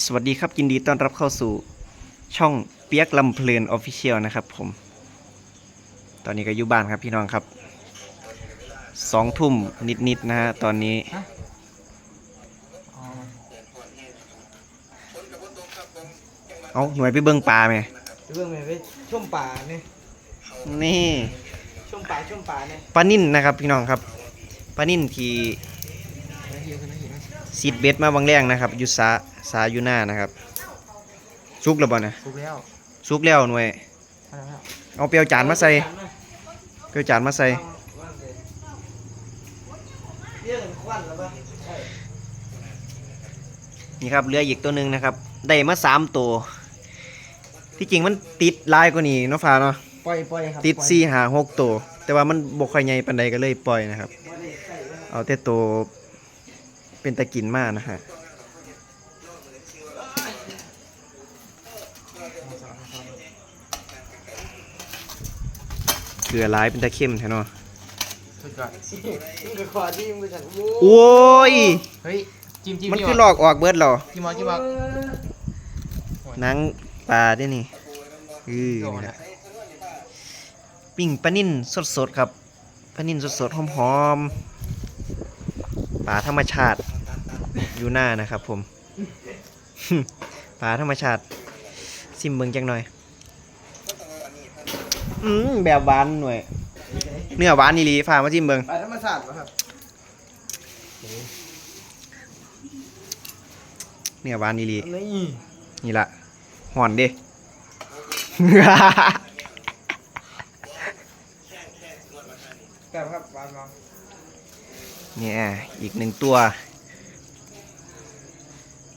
สวัสดีครับ ยินดีต้อนรับเข้าสู่ช่องเปียกลำเพลินออฟฟิเชียลนะครับผม ตอนนี้ก็อยู่บ้านครับพี่น้องครับสองทุ่มนิดๆนะฮะตอนนี้ เอาหน่วยไปเบิ้งปลาไหมเรื่องไหนไปช่วมป่าเนี่ยนี่ช่วมป่าช่วมป่าเนี่ยปลานิ่นนะครับพี่น้องครับปลานิ่นที่ นะเฮียคือนะเฮียนะ ซีดเบ็ดมาบางแรงนะครับอยู่สาสาอยู่หน้านะครับซุกแล้วบ่นะถูกแล้วซุกแล้วหน่วยเอาแล้วเอาเปรียวจานมาใส่เปรียวจานมาใส่เรื่องควันแล้วปะใช่นี่ครับเรืออีกตัวหนึ่งนะครับได้มาสามตัวที่จริงมันติดหลายกว่านี้เนาะฟ้าเนาะปล่อยปล่อยครับติดสี่หาหกตัว แต่ว่ามันบกค่อยใหญ่ปันใดก็เลยปล่อยนะครับบ่ได้ใส่ไว้ครับเอาแต่ตัว เป็นตะกินมากนะฮะเกลือร้ายเป็นตะเข้มแท้เนาะสุดยอดมึงก็ขอที่มึงสั่นโอ้ย เฮ้ยจิ้มจิ้มมันคือหลอกออกเบิดเหรอจิ้มเอาจิ้มเอาหนังปลาด้วยนี่อือโดนนี่แหนะละปิ้งปลานิ่นสดๆครับปลานิ่นสดๆหอมๆ ปลาธรรมชาติอยู่หน้านะครับ ผมปลาธรรมชาติซิมเบิงจังหน่อย อืมแบบหวานหน่วยเนื้อหวานนี่ลีฟ้ามาจิ้มเบิงป่าธรรมศาสตร์ปะครับเนื้อหวานนี่ลีนี่นี่ละห่อนเด้ แก้วครับวานวาง เนี่ยอีกหนึ่งตัว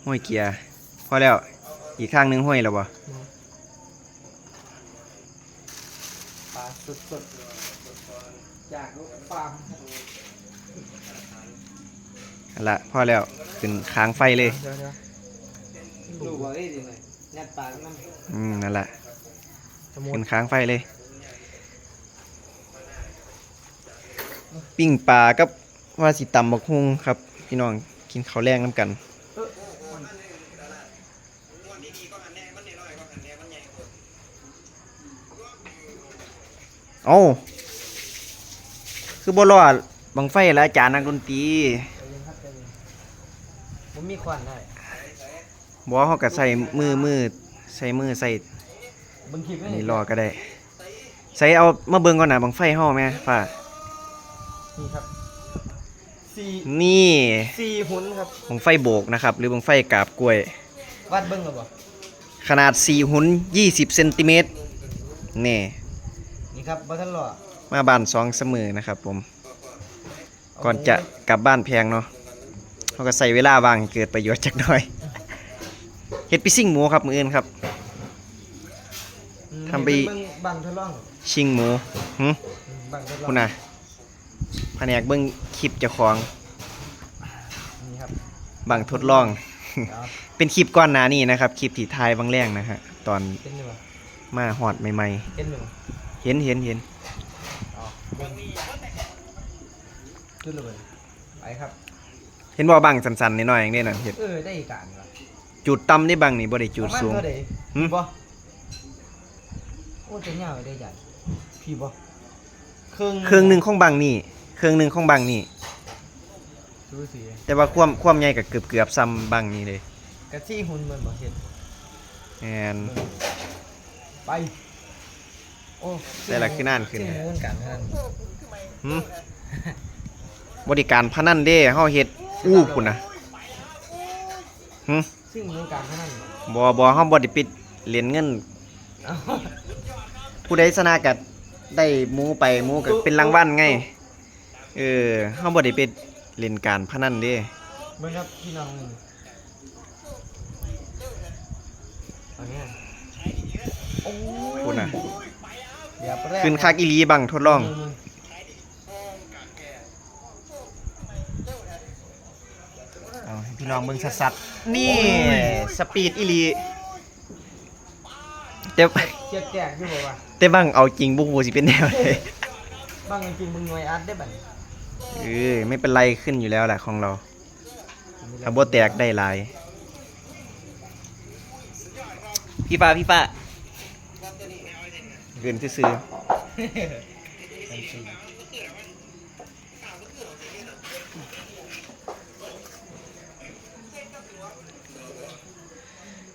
ห้อยเกียร์พอแล้ว อีกข้างหนึ่งห้อยแล้วบ่ปลาสดสดจากฟาร์มละพอแล้วขึ้นค้างไฟเลยเดี๋ยวเดี๋ยวดูว่าเอ้ยดีหน่อยงัดปากมันอืมนั่นละขึ้นนค้างไฟเลย ปิ้งปลากับ ว่าสิตำบักฮุงครับ พี่น้องกินข้าวแรงน้ำกันเออมันเอ้าคือบ่รอดบังไฟแล้วอาจารย์นักดนตรีใจเย็นครับใจเย็นมันมีควันได้บ่เฮาก็ใส่มือมือใส่มือใส่บางคลิปอันนี้รอก็ได้ ใส่เอามาเบิ่งก่อนนะบังไฟเฮาแม่ฟ้านี่ครับ สี่นี่สี่หุ่นครับบังไฟโบกนะครับ หรือบังไฟกาบกล้วย วัดเบิ้งหรือเปล่าขนาด4หุน20เซนติเมตรนี่นี่ครับบัทันหล่อมาบ้านสองเสมอนะครับผม ก่อนจะกลับบ้านแพงเนาะเขาก็ใส่เวลาว่างให้เกิดประโยชน์จักหน่อยเฮ็ดปิซิ่งหมูครับมืออื่นครับอืมทำไปเบิ่งบังทดลองชิงหมูหึอืมบังทดลองคุณน่ะ แผนกเบิ่งคลิปเจ้าของนี่ครับบังทดลองเดี๋ยวเป็นคลิปก่อนหน้านี้นะครับ คลิปที่ถ่ายบางแรงนะฮะ ตอนเป็นหนึ่งมาหอดใหม่เป็นหนึ่งๆ เห็นเห็นเห็นอ๋อเบิ่งขึ้นเลยไปครับ เห็นบ่บังสันๆน้อยๆอย่างนี้น่ะเห็นเออได้อีกการว่ะจุดต่ำได้บังนี่บ่ได้จุดประมาณสูงเท่าใดหึพี่บ่โอ้จะเหงาได้ใหญ่พี่บ่เครื่องเครื่องหนึงของบังนี่เค รื่องหนึงของบังนี่ดูสิแต่ว่าความความใหญ่ก็เกือบเกือบๆซ้ำบังนี่เลยกะซี่หุ่นเหมือนบ่เห็นแอนไป โอ้แต่ละคือนั่นขึ้นซึ่งม้วนกันนั่นหึบริการพนันเด้เฮาเฮ็ดอู้พุ่นน่ะหึซึ่งม้วนกันเท่านั้นบ่บ่เฮาบ่ได้ปิดเหรียญเงินเอ้าผู้ใดชนะก็ได้หมูไปหมูก็เป็นรางวัลไง เออเฮาบ่ได้ไปเล่นการพนันเด้เบิ่งครับพี่น้องนี่เอาเนี่ยโอ้ยพุ่นน่ะเดี๋ยวแรกขึ้นคักอีหลีบังทดลองมเอาให้พี่น้องเบิ่งสัดๆนี่สปีดอีหลีแต่เชียดแจกอยู่บ่วะแต่บังเอาจริงบ่ฮู้สิเป็นแนวใดบางจริงมึงหน่วยอัดได้บัด เออไม่เป็นไรขึ้นอยู่แล้วแหละของเราถ้าบ่แตกได้หลาย พี่ฟ้าพี่ฟ้าเกินซื้อๆ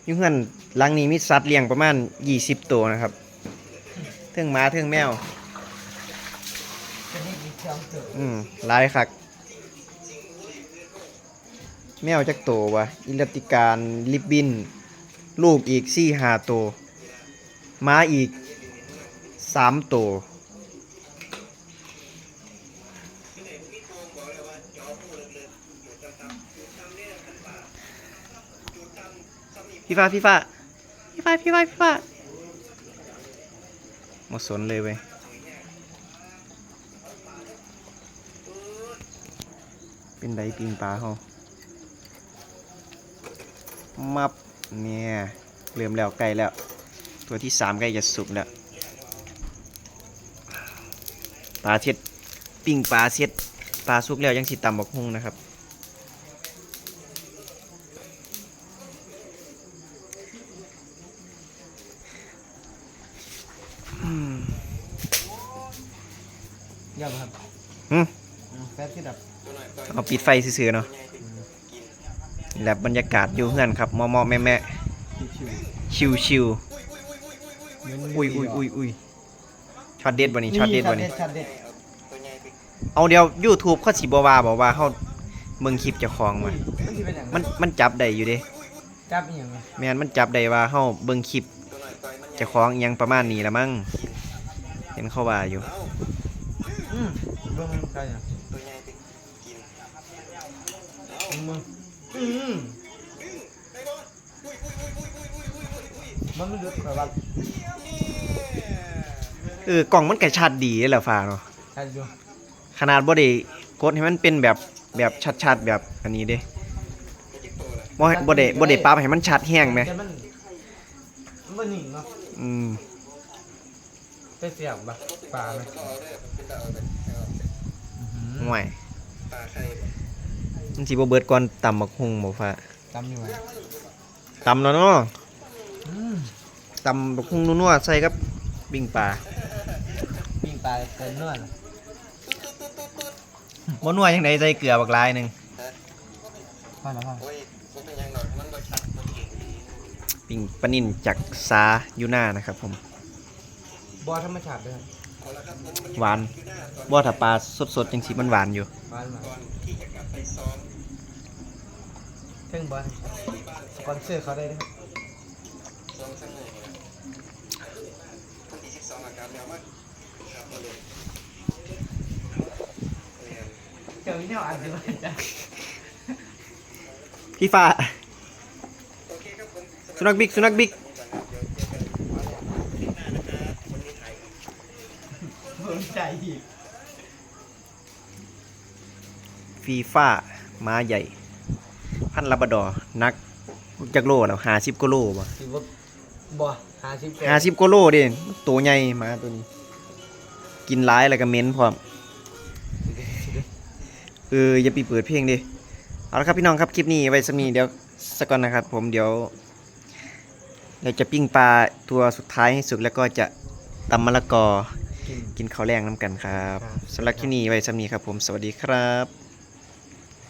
อยุ่งเงินหลังนี้มีสัตว์เลี้ยงประมาณ20ตัวนะครับเทิงหม้าเทิงแมวจะนี่มีเครื่ อืมลายคัก แมวจักโตวะอิลติการลิบบิน ลูกอีกสี่หาโตวม้าอีกสามโตวพี่ฟ้าพี่ฟ้าพี่ฟ้าพี่ฟ้าพี่ฟ้าหมดสนเลยเว้ย เป็นไดปิงปลาเขามับเนี่ยเริ่มแล้วใกล้แล้ว ตัวที่สามใกล้จะสุกแล้วปลาเช็ดปิ้งปลาเช็ดปลาสุกแล้วยังสิตำบักฮุงนะครับอืมยอดครับหืมอืมแฟบที่ดับ เอาปิดไฟซื่อๆเนาะนี่แหละบรรยากาศอยู่เฮือนครับมอมอแม่แม่ชิวชิวชิวๆอุ้ยอุ้ยอุ้ยอุ้ยช็อตเด็ดบ่นี่ช็อตเด็ดบ่นี่ช็อตเด็ดเอาเดี๋ยว YouTube เขาสิบ่ว่าบอกว่าเฮาเบิ่งคลิปเจ้าของมามันสิเป็นอย่างมันมันจับได้อยู่เด้จับอหย่างไรแม่นมันจับได้ว่าเฮาเบิ่งคลิปเจ้าของอิหยังประมาณนี้ละมั้งเห็นเขาว่าอยู่อืมเบิ่งมันกันอย่าง มึงอืมมันไม่รู้แต่ว่าเออกล่องมันก็ชัดดีแหละฟ้าเนาะใช่อยู่ขนาดบ่ได้กดให้มันเป็นแบบแบบชัดๆแบบอันนี้เด้บ่ให้บ่ได้บ่ได้ปรับให้มันชัดแฮงแหมแต่มันมันบ่หนิ่งเนาะอืมไปเสียบปะปลาไหมห่วย มันสิบ่เบิดก่อนตำบักฮุงบ่ฟ้าจำอยู่ไหมตำแล้วเนาะอืมตำบักฮุงนัวๆใส่กับปิ้งปลาปิ้งปลาเกินเนื้อน่ะบ่นัวจังไดใส่เกลือบักหลายหนึงพอแล้วพ่อปิ้งปลานิ่นจากสาอยู่หน้านะครับผม บอธรรมชาติด้วย หวานบ่ถ้าปลาสดๆจังสิมันหวานอยู่บ้านมาเพ่งบอลสปอนเซอร์เขาได้ด้วยเจ้าวิเนี่ยอันเดียวจ้ะพี่ฟ้าสุนัขบิ๊กสุนัขบิ๊ก เพิ่มใจ อีกฟีฟ้าม้าใหญ่ พันลาบราดอร์นักจักโลแล้ว50กว่าโลบ่สิว่าบ่หาสิบ50กว่าโลเด้ตัวใหญ่ม้าตัวนี้ กินหลายแล้วก็เหม็นพร้อมเอออย่าไปเปิดเพลงดิเอาละครับพี่น้องครับคลิปนี้ไว้สมีเดี๋ยวสักก่อนนะครับ ผมเดี๋ยวเราจะปิ้งปลาตัวสุดท้ายให้สุกแล้วก็จะตำมะละกอ กินกินข้าวแรงน้ำกันครับครับสำหรับคลิปนี้ไว้สมีครับผมสวัสดีครับ